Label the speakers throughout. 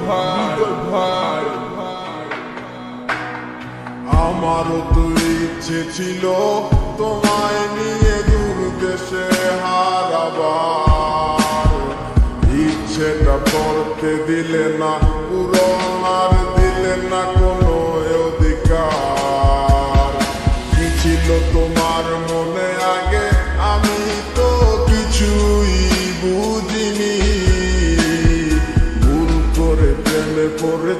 Speaker 1: ভাই, ভাই, আমারও তো ইচ্ছে ছিল তোমায় নিয়ে দূর দেশে হারাবার ইচ্ছেটা করতে দিলে না Oh.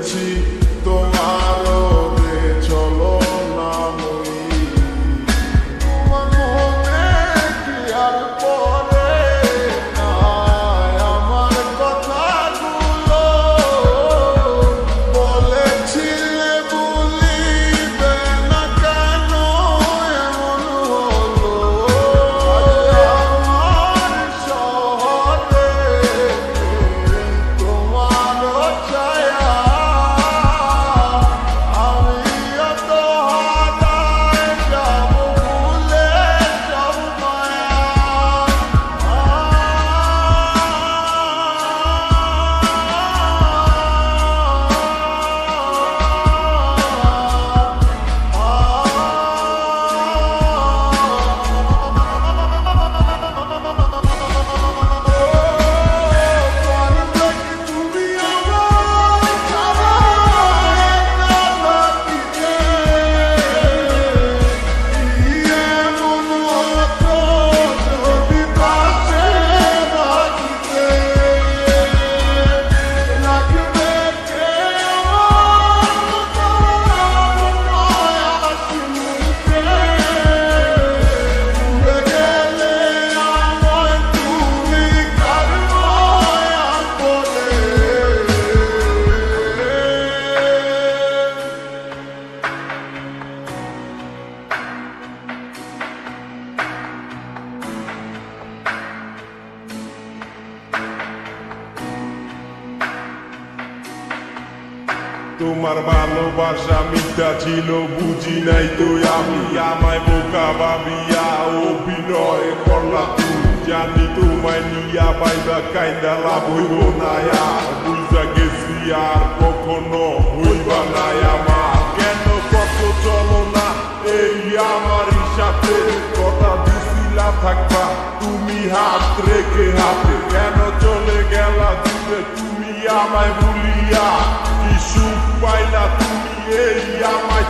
Speaker 1: তোমার
Speaker 2: ভালোবাসা মিথ্যা ছিল, বুঝি নাই তো আমি আমায় বোকা ভাবিয়া অভিনয় করলা জানি তোমায় নিয়া পাইবা, কাইন্দা লাভ হইব না বুঝা গেছি আর কখনো হইবা আমার। কেন কত চলো না, এই আমার সাথে। কথা দিছিলা, থাকবা তুমি হাত রেখে হাতে। কেন চলে গেলা দূরে, তুমি আমায় ভুলিয়া কি সুখ পাইলা তুমি এই আমায়